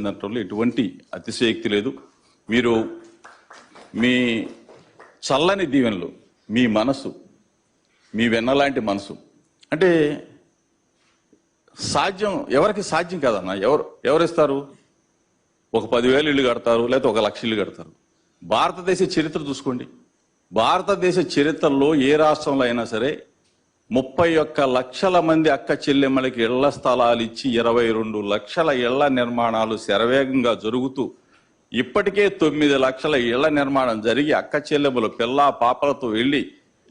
దాంట్లో ఎటువంటి అతిశయక్తి లేదు. మీరు మీ చల్లని దీవెనలు మీ మనసు మీ వెన్నలాంటి మనసు అంటే సాధ్యం ఎవరికి సాధ్యం కాదన్న ఎవరు ఎవరిస్తారు? ఒక పదివేలు ఇల్లు కడతారు లేకపోతే ఒక లక్ష ఇల్లు కడతారు. భారతదేశ చరిత్ర చూసుకోండి. భారతదేశ చరిత్రలో ఏ రాష్ట్రంలో అయినా సరే ముప్పై ఒక్క లక్షల మంది అక్క చెల్లెమ్మలకి ఇళ్ళ స్థలాలు ఇచ్చి ఇరవై రెండు లక్షల ఇళ్ళ నిర్మాణాలు శరవేగంగా జరుగుతూ ఇప్పటికే తొమ్మిది లక్షల ఇళ్ళ నిర్మాణం జరిగి అక్క చెల్లెమ్మలు పిల్ల పాపలతో వెళ్ళి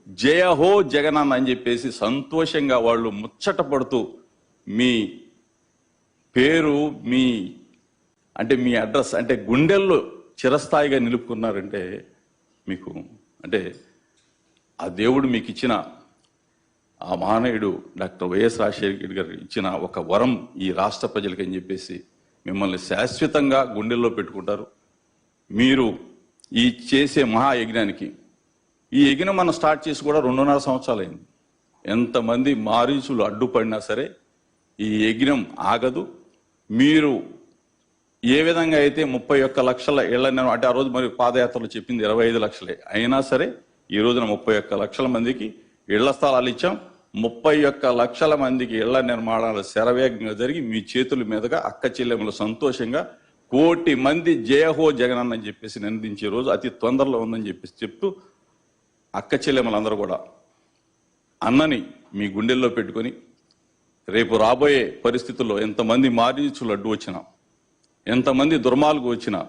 జయహో జగనన్న అని చెప్పేసి సంతోషంగా వాళ్ళు ముచ్చట పడుతూ మీ పేరు మీ అంటే మీ అడ్రస్ అంటే గుండెల్లో చిరస్థాయిగా నిలుపుకున్నారంటే మీకు అంటే ఆ దేవుడు మీకు ఇచ్చిన ఆ మహానయుడు డాక్టర్ వైఎస్ రాజశేఖర్ గారు ఇచ్చిన ఒక వరం ఈ రాష్ట్ర ప్రజలకి అని చెప్పేసి మిమ్మల్ని శాశ్వతంగా గుండెల్లో పెట్టుకుంటారు. మీరు ఈ చేసే మహాయజ్ఞానికి ఈ యజ్ఞం మనం స్టార్ట్ చేసి కూడా రెండున్నర సంవత్సరాలైంది. ఎంతమంది మారీసులు అడ్డుపడినా సరే ఈ యజ్ఞం ఆగదు. మీరు ఏ విధంగా అయితే ముప్పై ఒక్క లక్షల ఇళ్ళ అంటే ఆ రోజు మరి పాదయాత్రలో చెప్పింది ఇరవై ఐదు లక్షలే. అయినా సరే ఈ రోజున ముప్పై ఒక్క లక్షల మందికి ఇళ్ళ స్థలాలు ఇచ్చాం. ముప్పై ఒక్క లక్షల మందికి ఇళ్ళ నిర్మాణాలు శరవేగంగా జరిగి మీ చేతుల మీదుగా అక్క చెల్లెములు సంతోషంగా కోటి మంది జయహో జగన్ అని చెప్పేసి నిందించే రోజు అతి తొందరలో ఉందని చెప్పేసి చెప్తూ అక్క చెల్లెములందరూ కూడా అన్నని మీ గుండెల్లో పెట్టుకొని రేపు రాబోయే పరిస్థితుల్లో ఎంతమంది మారీచులు అడ్డు వచ్చినా ఎంతమంది దుర్మార్గు వచ్చినా